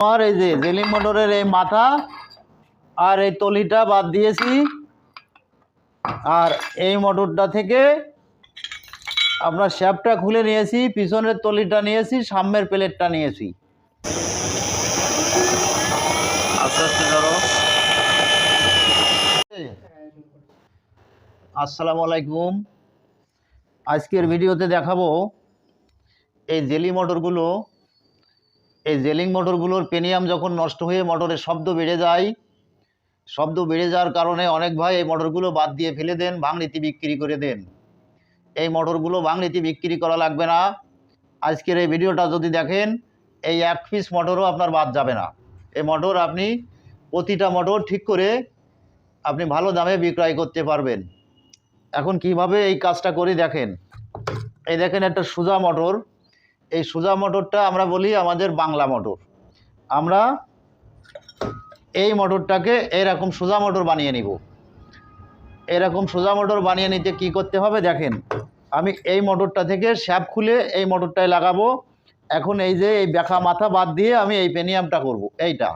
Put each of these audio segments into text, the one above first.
আমার এই যে জেলিং মোটরের এই মাথা আর এই তলিটা বাদ দিয়েছি। আর এই মোটরটা থেকে আপনার শ্যাপটা খুলে নিয়েছি পিছনের তলিটা নিয়েছি সামনের প্লেটটা নিয়েছি। আস্তে আস্তে ধরো। আসসালামু আলাইকুম। আজকের ভিডিওতে দেখাবো এই জেলি মোটরগুলো এই জেলিং মোটরগুলোর পেনিয়াম যখন নষ্ট হয়ে মোটরের শব্দ বেড়ে যায়, শব্দ বেড়ে যাওয়ার কারণে অনেক ভাই এই মোটরগুলো বাদ দিয়ে ফেলে দেন ভাঙনীতি বিক্রি করে দেন। এই মোটরগুলো ভাঙনীতি বিক্রি করা লাগবে না। আজকের এই ভিডিওটা যদি দেখেন, এই এক পিস মোটরও আপনার বাদ যাবে না। এই মোটর আপনি প্রতিটা মোটর ঠিক করে আপনি ভালো দামে বিক্রয় করতে পারবেন। এখন কীভাবে এই কাজটা করে দেখেন। এই দেখেন একটা সোজা মোটর। এই সোজা মোটরটা আমরা বলি আমাদের বাংলা মোটর। আমরা এই মোটরটাকে এরকম সোজা মোটর বানিয়ে নিব। এরকম সোজা মোটর বানিয়ে নিতে কি করতে হবে? দেখেন, আমি এই মোটরটা থেকে শ্যাপ খুলে এই মোটরটায় লাগাবো। এখন এই যে এই ব্যাখা মাথা বাদ দিয়ে আমি এই পেনিয়ামটা করব। এইটা।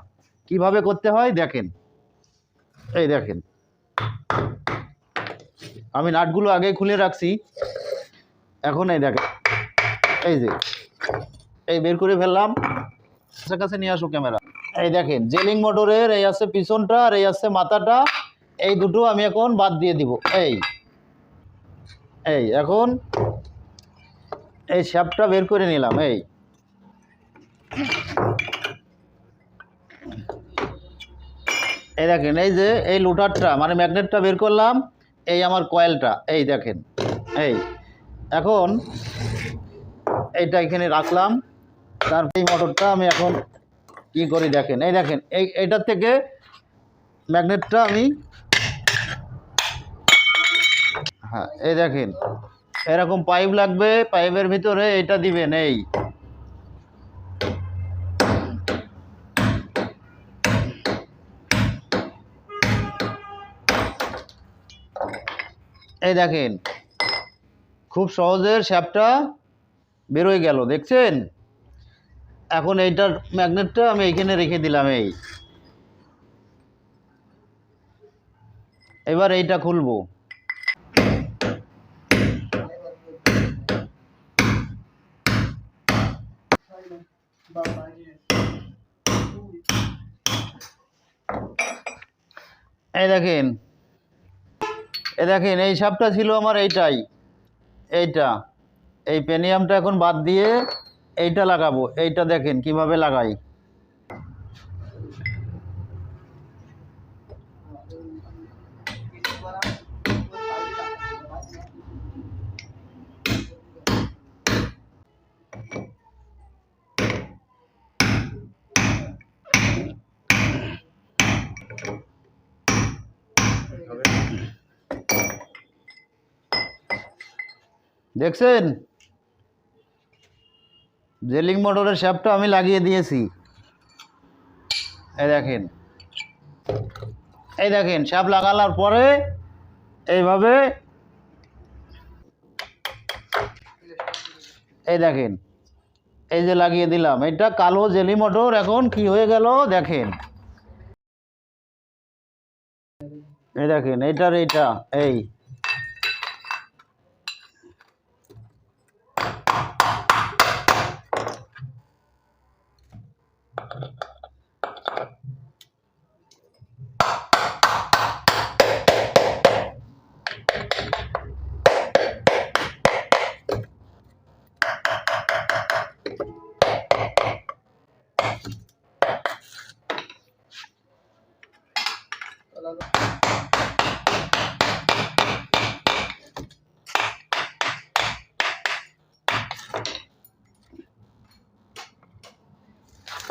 কীভাবে করতে হয়? দেখেন। এই দেখেন। আমি নাটগুলো আগে খুলে রাখছি। এখন এই দেখেন। এই যে। এই বের করে ফেললাম। কাছে নিয়ে আসো ক্যামেরা। এই দেখেন, জেলিং মোটরের এই আছে পিছনটা আর এই আছে মাথাটা। এই দুটো আমি এখন বাদ দিয়ে দিব। এই এই এখন এই শ্যাপটা বের করে নিলাম। এই এই দেখেন, এই যে এই লুটারটা মানে ম্যাগনেটটা বের করলাম। এই আমার কয়েলটা, এই দেখেন, এই, এখন এইটা এখানে রাখলাম। তারপর এই মোটরটা আমি এখন কি করি দেখেন। এই দেখেন, এই এইটার থেকে ম্যাগনেটটা আমি হ্যাঁ এই দেখেন, এরকম পাইপ লাগবে, পাইপের ভিতরে এটা দিবেন, এই। এই দেখেন, খুব সহজের শ্যাপটা বেরোয় গেল, দেখছেন? এখন এইটার ম্যাগনেটটা আমি এইখানে রেখে দিলাম, এই। এবার এইটা খুলবো। এই দেখেন এই দেখেন, এই সাপটা ছিল আমার এইটাই, এইটা। এই পেনিয়ামটা এখন বাদ দিয়ে এইটা লাগাবো। এইটা দেখেন কীভাবে লাগাই। দেখছেন? জেলিং মোটরের শ্যাপটা আমি লাগিয়ে দিয়েছি। এই দেখেন। এই দেখেন শ্যাপ লাগানোর পরে এইভাবে এই দেখেন, এই যে লাগিয়ে দিলাম। এটা কালো জেলি মোটর, এখন কি হয়ে গেল দেখেন। এই দেখেন, এইটার এইটা, এই।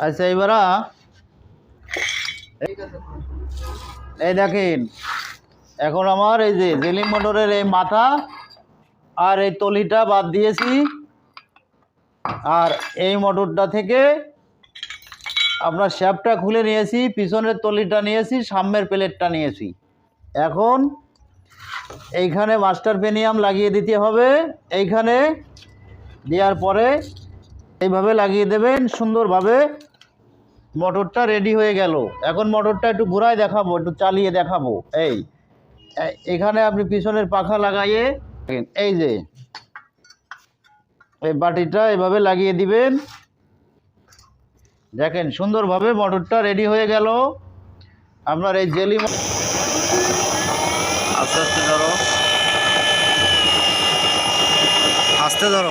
আচ্ছা এবারা এই দেখেন, এখন আমার এই যে জেলিং মোটরের এই মাথা আর এই তলিটা বাদ দিয়েছি, আর এই মোটরটা থেকে আপনার শ্যাপটা খুলে নিয়েছি, পিছনের তলিটা নিয়েছি, সামনের প্লেটটা নিয়েছি। এখন এইখানে মাস্টার পেনিয়াম লাগিয়ে দিতে হবে। এইখানে দেওয়ার পরে এইভাবে লাগিয়ে দেবেন, সুন্দরভাবে। মোটরটা রেডি হয়ে গেল। এখন মোটরটা একটু ঘুরায় দেখাবো, একটু চালিয়ে দেখাবো। এই এখানে আপনি পিছনের পাখা লাগাইয়ে এই যে, এই বাটিটা এভাবে লাগিয়ে দিবেন। দেখেন সুন্দরভাবে মটরটা রেডি হয়ে গেল। আপনার এই জেলি আস্তে আস্তে ধরো। আস্তে ধরো।